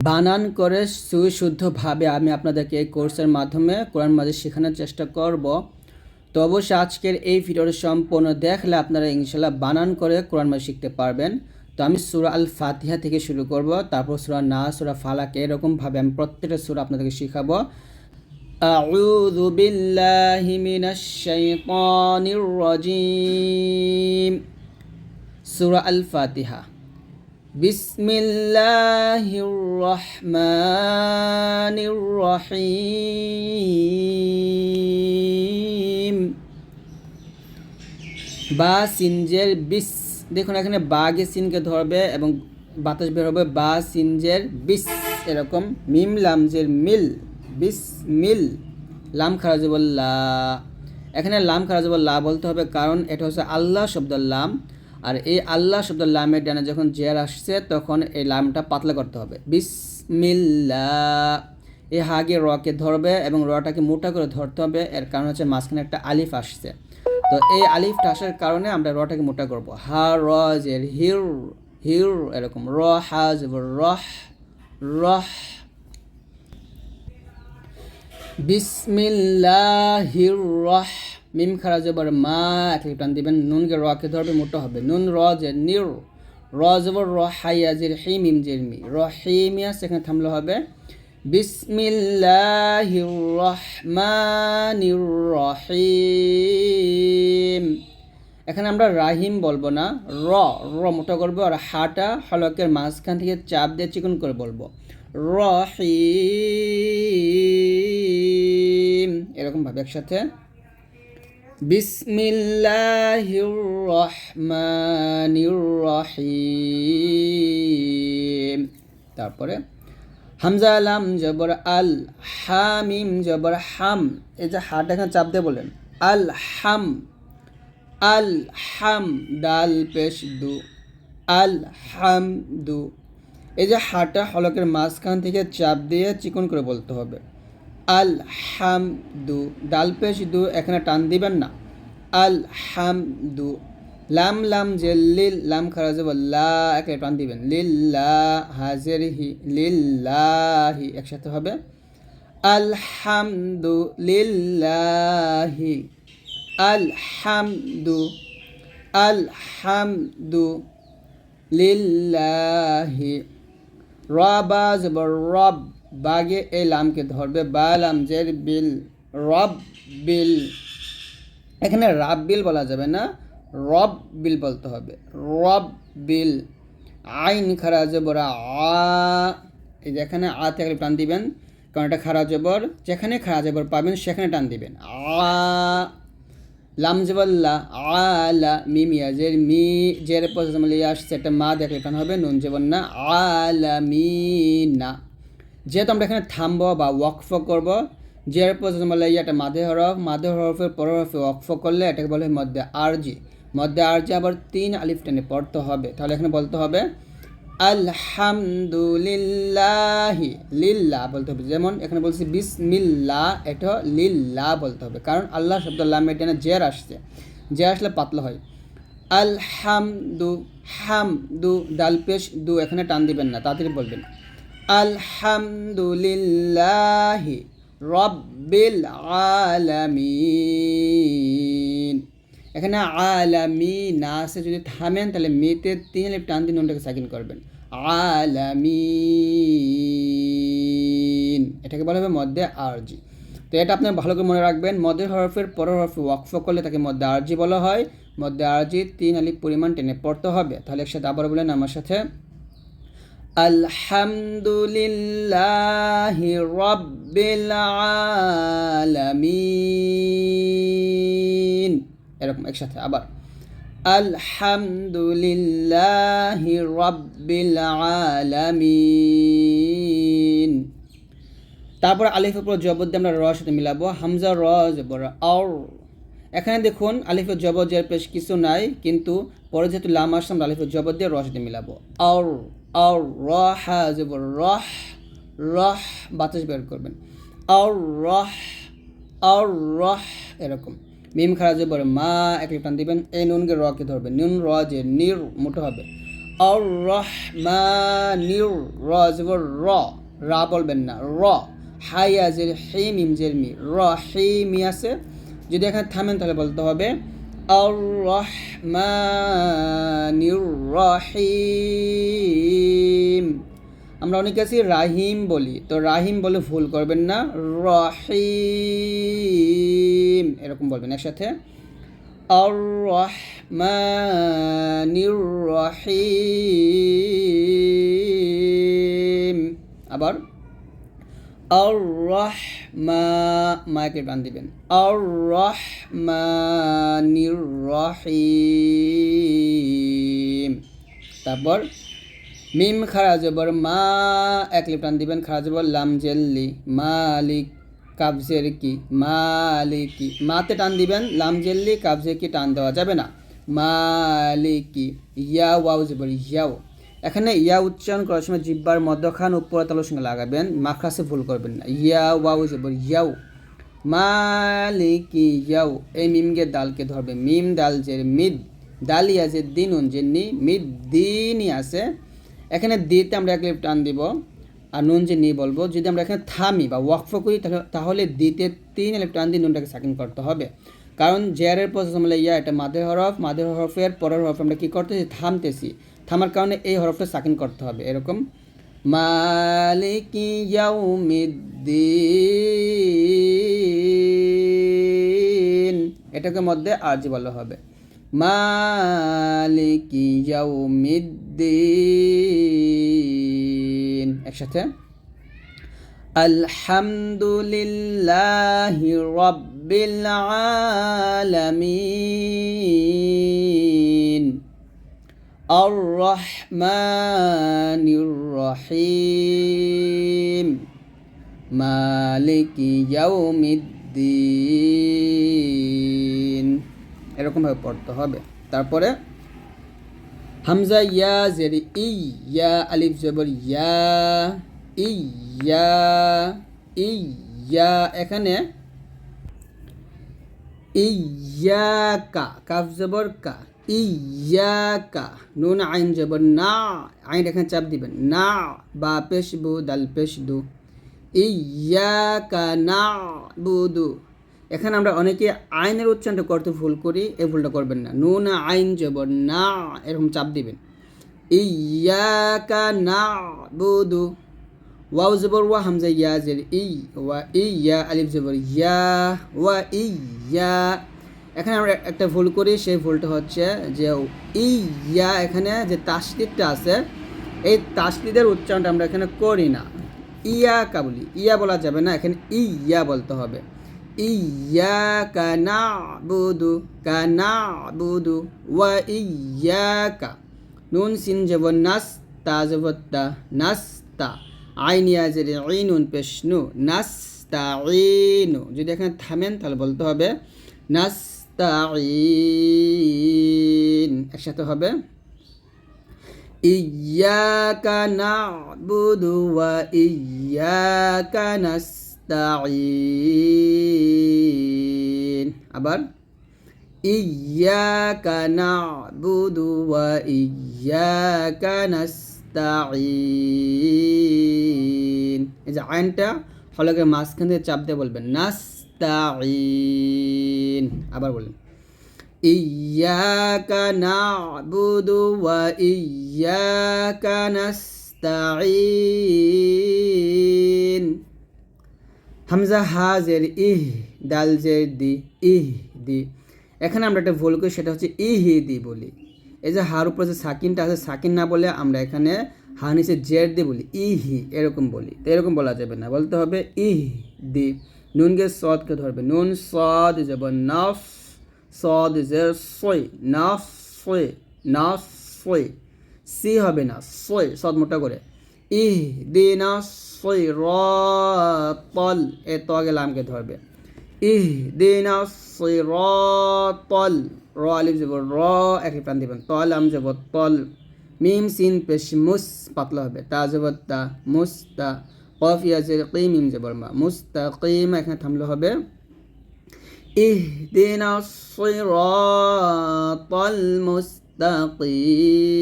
বানান করে সুশুদ্ধভাবে আমি আপনাদেরকে এই কোর্সের মাধ্যমে কোরআন মাজিদ শেখানোর চেষ্টা করব তো অবশ্যই আজকের এই ভিডিওটি সম্পূর্ণ দেখলে আপনারা ইনশাল্লাহ বানান করে কোরআন মাজিদ শিখতে পারবেন তো আমি সুরা আল ফাতিহা থেকে শুরু করব তারপর সুরা না সুরা ফালাক এরকমভাবে আমি প্রত্যেকটা সুরা আপনাদেরকে শেখাবো أعوذ بالله من الشيطان الرجيم سورة الفاتحة বিসমিল্লাহির রহমানির রহিম বা সিনজের বিস, দেখুন এখানে বাগে সিনকে ধরবে এবং বাতাস বের হবে, বা সিনজের বিস, এরকম মিম লামজের মিল, বিস মিল, লাম খারাজবল লা এখানে লাম খারাজবল লা বলতে হবে কারণ এটা হচ্ছে আল্লাহ শব্দ লাম। আর এই আল্লাহ শব্দ লামের ডানে যখন জের আসছে, তখন এই লামটা পাতলা করতে হবে। বিসমিল্লা এই হাগে রকে ধরবে এবং রটাকে মোটা করে ধরতে হবে। এর কারণ হচ্ছে মাঝখানে একটা আলিফ আসছে। তো এই আলিফটা আসার কারণে আমরা রটাকে মোটা করব। হা, র, জের, হির হির এরকম। র, হা জবর রহ রহ। বিসমিল্লাহির রহ। মিম খারা জবর মা এক টান দিবেন, নুনকে রকে ধরবে, মোটা হবে। নুন র যে নির, র জবর র হাইয়া জির, হি মিম জির মি। র, হি মিয়া, সেখানে থামলে হবে। বিসমিল্লাহির রহমানির রহিম। এখানে আমরা রাহিম বলব না, র র মোটা করব, আর হাটা হলকের মাঝখান থেকে চাপ দিয়ে চিকন করে বলব। রহিম। এরকম ভাবে একসাথে। বিসমিল্লাহির রহমানির রহিম তারপরে হামজা লাম জবর আল হামিম জবর হাম। এই যে হাটা এখানে চাপ দিয়ে বলেন আল হাম আল হাম, ডাল, পেশ, দু। আল হাম দু এই যে হাটা হলকের মাঝখান থেকে চাপ দিয়ে চিকন করে বলতে হবে। আল হাম দু ডাল পেশ দু এখানে টান দিবেন না। আল হাম দু লাম লাম, যে লিল, লাম খারা যাব লা একে টান দিবেন। লিল্লা হাজের হি লিল্লাহি, একসাথে হবে। আলহামদু লিল্লাহি। আলহামদু। আলহামদু লিল্লাহি। রবা জবর রব। বাগে এই লামকে ধরবে, বা লাম জের বিল, রব বিল। এখানে রাব বিল বলা যাবে না, রব বিল বলতে হবে। রব বিল। আইন খারা জবর আ। এই যেখানে আ থেকে টান দিবেন, কারণ এটা খারা জবর যেখানে খারা জবর পাবেন, সেখানে টান দিবেন। আ। লাম জবল্লা আলা মিমিয়া জের, মি, জের পজিশন আসছে একটা মা দেখলে টান হবে, নুন জবন না আলা মিনা যেহেতু আমরা এখানে থামবো বা ওয়াকফ করব জের পজিশন বলে একটা মাদে হরফ মাদে হরফের পর হরফে ওয়াকফ করলে এটাকে বলে মধ্যে আরজি। মধ্যে আরজি আবার তিন আলিফ টেনে পড়তে হবে। তাহলে এখানে বলতে হবে, আলহামদুলিল্লাহি লিল্লা বলতে হবে। যেমন এখানে বলছি বিসমিল্লা এটা লিল্লা বলতে হবে। কারণ আল্লাহ শব্দ লামের টেনে জের আসছে। জের আসলে পাতলা হয়। আলহামদু হাম দু ডাল পেশ দু এখানে টান দিবেন না, তাড়াতাড়ি বলবেন। আলহামদুলিল্লাহি রব্বিল আলামিন। এখানে আলামি না আসে যদি থামেন তাহলে মেতে তিন লিপ টান দিন ওটাকে সাকিন করবেন। আলামিন, এটাকে বলা হবে মধ্যে আরজি। তো এটা আপনার ভালো করে মনে রাখবেন মধ্যে হরফের পরের হরফে ওয়াকফ করলে তাকে মধ্যে আরজি বলা হয়। মধ্যে আরজি তিন আলিপ পরিমাণ টেনে পড়তে হবে। তাহলে একসাথে আবার বলেন আমার সাথে আলহামদুলিল্লাহি রব্বিল আলামিন। এরকম একসাথে আবার। আলহামদুলিল্লাহি রব্বিল আলামিন। তারপর আলিফের উপর জবর দিয়ে আমরা র সাথে মিলাবো। হামজা, র, জবর আর এখানে দেখুন আলিফের জবর জের পেশ কিছু নাই, কিন্তু পরে যেহেতু লাম আসলাম আলিফের জবর দিয়ে র সাথে মিলাবো। আর আর র হা জবর রহ রহ বাতাস বের করবেন। আর রহ আর রহ এরকম। মিম খারা জবর মা, এক টান দিবেন, এই নুনকে রকে ধরবেন। নুন র যে নির, মোটো হবে। আর রহমানির র জবর র, রা বলবেন না, র। হাইয়া যে হে, মিম জের মি। র, হে, মি আছে। যদি এখানে থামেন তাহলে বলতে হবে রহমানির রহিম আমরা অনেকে আছি রাহিম বলি। তো রাহিম বলে ভুল করবেন না। রহিম, এরকম বলবেন একসাথে। আবার। আর রহমা মাকে টান দিবেন। আর রহমানির রহিম তারপর মিম খারা জবর মা এক লিপ টান দিবেন। খারা জবর লাম জেল্লি, মালিক কাবজের কি? মালিকি। মাতে টান দিবেন, লাম জেল্লি কাবজে কি টান দেওয়া যাবে না? মালিকি। ইয়া ওয়াও জবর, ইয়াও। এখানে ইয়া উচ্চারণ করার সময় জিব্বার মধ্যখান উপর তালুর সঙ্গে লাগাবেন, মাখরাসে ভুল করবেন না। ইয়া জবর ইয়াও। মালিকি, ইয়াও। এই মিমকে দালকে ধরবে। মিম দাল যে মিদ দালিয়া যে দিনুন যে নি মিদ দিনই আছে। এখানে দিতে আমরা এক টান দিব আর নুন যে নি বলব। যদি আমরা এখানে থামি বা ওয়াকফ করি, তাহলে- দিতে তিন লিপ টান দিয়ে নুনটাকে সাকিন করতে হবে। কারণ জেয়ারের প্রসেস আমরা ইয়া, এটা মাদের হরফ, মাদের হরফের পরের হরফ আমরা কী করতেছি? থামতেছি। থামার কারণে এই হরফটা সাকিন করতে হবে। এরকম, মালিকি ইয়াউমিদ্দিন। এটাকে মধ্যে আরজি বলা হবে। মালিকি ইয়াউমিদ্দিন। একসাথে, আলহামদুলিল্লাহি রাব্বিল আলামিন। আর রহমানির রহিম মালিকি ইয়াউমিদ্দিন এরকমভাবে পড়তে হবে। তারপরে, হামজা ইয়া জেরি, ইয়া আলিফ জবর, ইয়া ইয়া ইয়া, এখানে ইয়াকা কাফ জবর কা। ইয়াকা। নুন, আইন জবর না। আইন এখানে চাপ দিবেন। না, বা পেশ বু দাল পেশ দু ইয়াকা না বুদু। এখানে আমরা অনেকে আইনের উচ্চারণটা করতে ভুল করি এই ভুলটা করবেন না। নুন, আইন জবর না, এরকম চাপ দিবেন। ইয়াকা না বুদু। ওয়াও জবর ওয়া, হামজা ইয়া জের ই, ওয়া ইয়া আলিফ জবর ইয়া, ওয়া ইয়া। এখানে আমরা একটা ভুল করি, সেই ভুলটা হচ্ছে যে এই ইয়া এখানে যে তাসদিদটা আছে, এই তাসদিদের উচ্চারণটা আমরা এখানে করি না। ইয়া কা বলি। ইয়া বলা যাবে না, এখানে ইয়া বলতে হবে। ইয়া কানা বুদু কানা বুদু ওয়া ইয়া কা। নুন, সিন জবর নাস, তা জবর তা নাস্তা আইন ইয়াজের ইনুন পেশনু নাস্তাইনু যদি এখানে থামেন তাহলে বলতে হবে নাস্তাইন একসাথে হবে। ইয়াকা নাবুদু ওয়া ইয়াকা নাস্তাইন আবার। ইয়াকা নাবুদু ওয়া ইয়াকা নাস্তাইন এই যে আইনটা হলকের মাঝখান থেকে চাপ দিয়ে বলবেন। নাস্তাইন আবার বলেন নাবুদু ওয়া ইয়াকা নাস্তাইন হামজা হাজের ইহ, দাল জের দি, ইহ দি। এখানে আমরা একটা ভুল করি, সেটা হচ্ছে ইহি দি বলি। এই যে হার উপরে যে সাকিনটা আছে, সাকিন না বলে আমরা এখানে হা নিচে জের দি বলি, ইহি, এরকম বলি। তো এরকম বলা যাবে না, বলতে হবে ইহ দি। নুনকে সদকে ধরবে নুন সদ যাব নফ সদ জের সই নফ সই নফ সই সি হবে না সই সদ মোটা করে। ইহ দিনা সই র তল এ তো আগে লামকে ধরবে। ইহ দিনা সই র তল র আলিফ যাব, র এক প্রাণ দিবেন তল, আম যাব, তল। মিম, সিন, পেশ, মুস, পাতলা হবে। তা যাব, তা মুস্তা কফ ইয়াজের কিম মিম যাব মা মুস্তাকিম এখানে থামলে হবে ইহদিনা সিরাতাল মুস্তাকিম المستقيم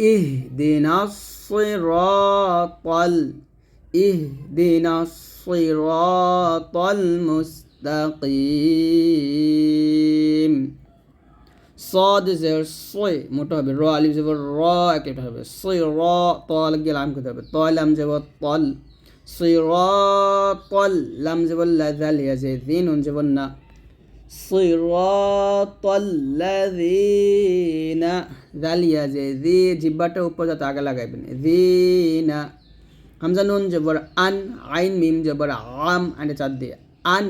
اهدنا الصراط ال اهدنا الصراط المستقيم صاد زر صي মোটা হবে র আলিফ জবর র একটা হবে সই র ত লাগিয়ে লাম করতে হবে ত লাম জবর তল সই র তল লাম জবর লা জাল ইয়াজে দিন উন জবর না صراط الذين ذاليا যে দি জিব্বাটা উপর যাতে আগে লাগাইবেন দিনা হামজা নুন জবর আন আইন মিম জবর আম আনে চার দিয়ে আন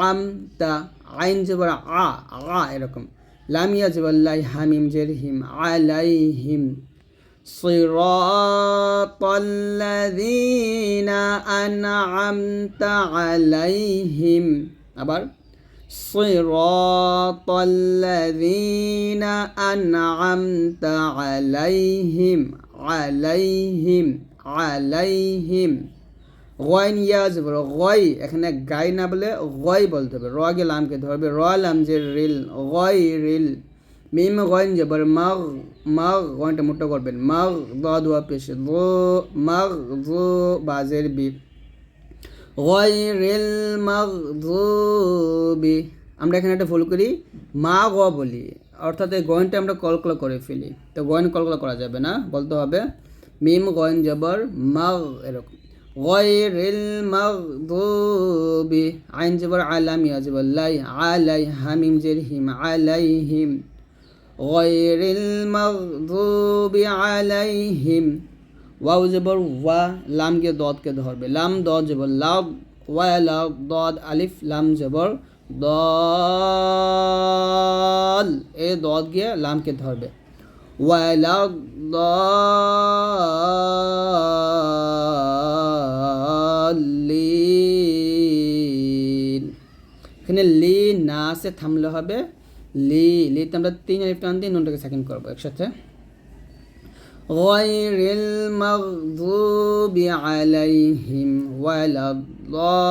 আম তা আইন জবর আ আ এরকম لم يجب الله من جرهم عليهم. صراط الذين أنعمت عليهم. أبر. صراط الذين أنعمت عليهم. عليهم. عليهم. গয়ন ইয়াজ বলো, গয়, এখানে গাই না বলে গয় বলতে হবে। র গে লামকে ধরবে, র লাম যে রিল, গয় রিল। মিম গয়ন জবর মাগ মাগ, গয়নটা মোটো করবেন। মাগ দ দোয়া, পেশ দো মাগ দো বাজের বি। গয়রিল মাগযুবি আমরা এখানে একটা ভুল করি মা গ বলি। অর্থাৎ এই গয়নটা আমরা কলকল করে ফেলি। তো গয়ন কলকল করা যাবে না, বলতে হবে, মিম গয়ন জবর মাগ এরকম। আইন জবর আলাম ইয়া জবর লাই আলাই হামিম জের হিম আলাইহিম গয়রিল মাগযুবি আলাইহিম ওয়াও জবর ওয়া লামকে দদকে ধরবে লাম দদ জবর লাভ ওয়া লাভ দদ আলিফ লাম জবর দল এ দদ গিয়ে লামকে ধরবে ওয়া লাভ দলিন এখানে লি না সে থামলে হবে লি লিতে আমরা তিন আলিফ টান দিয়ে নুনটাকে সেকেন্ড করবো একসাথে غير المغضوب عليهم ولا الضالين